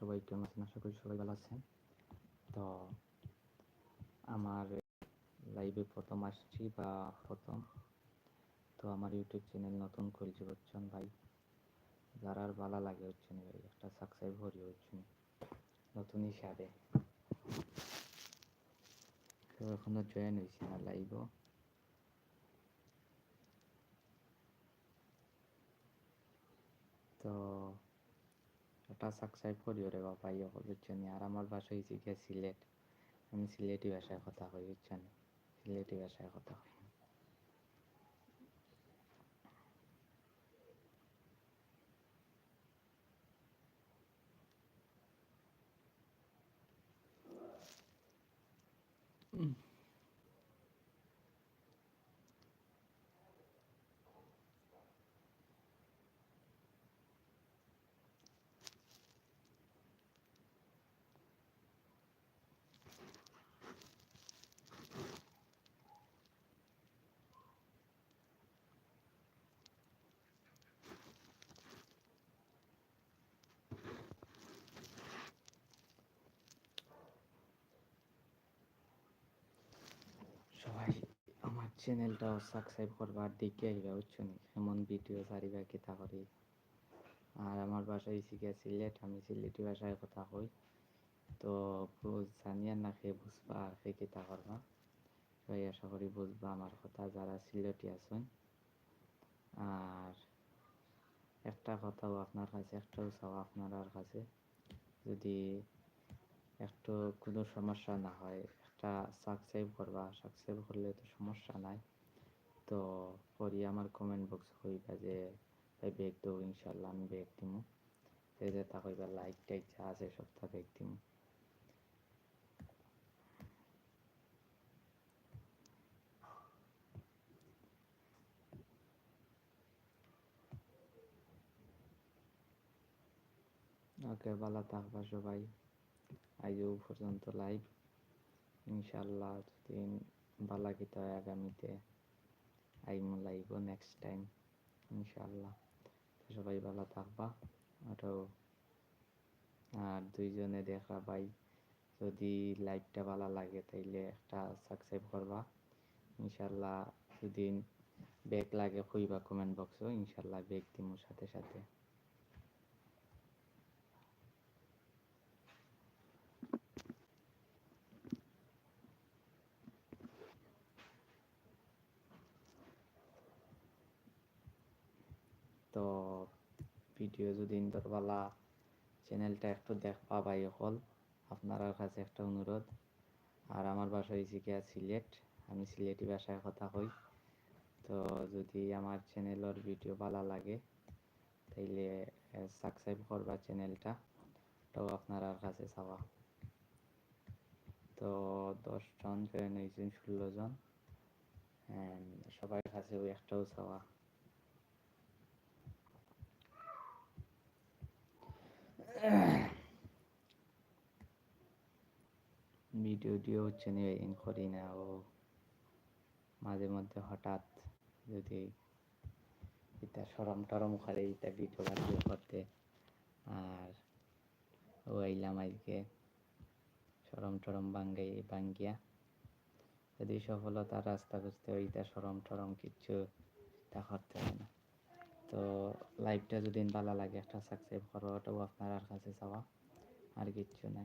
সবাই কেমন আছেন? আশা করি সবাই ভালো আছেন। তো আমার লাইভে প্রথম আসছি বা প্রথম। তো আমার ইউটিউব চ্যানেল নতুন করেছি বুঝছেন ভাই। যারা আর ভালো লাগে হচ্ছে না ভাই, একটা সাবস্ক্রাইব করি হচ্ছে নতুন হিসাবে তো এখনও জয়েন হয়েছি না লাইভও তো একটা সাবস্ক্রাইব করিও রে বাবা ইয়ে বুঝছেন আর আমার বাসা হয়েছে গিয়ে সিলেট, আমি সিলেটি ভাষায় কথা কই বুঝছেন সিলেটি ভাষায় কথা কই। সবাই আমার চ্যানেলটাও সাবস্ক্রাইব করবার দিকে আইবা বুঝছেন এমন ভিডিও সারিবা কিতা করি আর আমার বাসা গিয়া সিলেট, আমি সিলেটি ভাষায় কথা কই। তো বুঝ, জানিয়া না খেয়ে বুঝবা, আর খেয়ে কিতা করবা? সবাই আশা করি বুঝবা আমার কথা, যারা সিলেটি আছেন। আর একটা কথাও আপনার কাছে, একটাও চাওয়া আপনার কাছে। যদি একটু কোনো সমস্যা না হয় একটা সাবস্ক্রাইব করবা। সাবস্ক্রাইব করলে তো সমস্যা নাই। তো পরে আমার কমেন্ট বক্স কইবা যে, ভাই বেগ দেবো ইনশাল্লাহ আমি বেগ দিমু। এই যে তা কইবা লাইক টাইক যা আছে সবটা বেগ দিমু। ওকে, ভালো থাকবা সবাই। আজও পর্যন্ত লাইভ ইনশাল্লাহ যদি ভালো কিতা হয় আগামীতে আইমু লাইভ নেক্সট টাইম ইনশাল্লাহ সবাই ভালো থাকবা। ওটাও আর দুইজনে দেখা ভাই। যদি লাইভটা ভালো লাগে তাইলে একটা সাবস্ক্রাইব করবা। ইনশাল্লাহ যদি ব্যাক লাগে কইবা কমেন্ট বক্সও ইনশাল্লাহ ব্যাক দিমু সাথে সাথে। তো ভিডিও যদি ইন্দরবালা চ্যানেলটা একটু দেখবা ভাই হল আপনার কাছে একটা অনুরোধ। আর আমার বাসা হয়েছে গিয়া সিলেট, আমি সিলেটি ভাষায় কথা কই। তো যদি আমার চ্যানেলের ভিডিও ভালো লাগে, তাইলে সাবস্ক্রাইব করবা চ্যানেলটা। তো আপনার কাছে চাওয়া। তো দশজন জয়েন হয়েছেন ষোলো জন সবার কাছে একটাও চাওয়া। ভিডিও টিও হচ্ছে না ইন করি না ও মাঝে মধ্যে হঠাৎ যদি এটা সরম টরম করে, এটা ভিডিও ভিডিও করতে। আর ও আইলাম আজকে সরম টরম বাঙ্গাই বাঙ্গিয়া যদি সফলতার রাস্তা খুঁজতে ওইটা সরম টরম কিচ্ছু তা করতে হয় না। তো লাইভটা যদি ভালো লাগে, একটা সাবস্ক্রাইব করো, ওটাও আপনার কাছে চাওয়া। আর কিচ্ছু না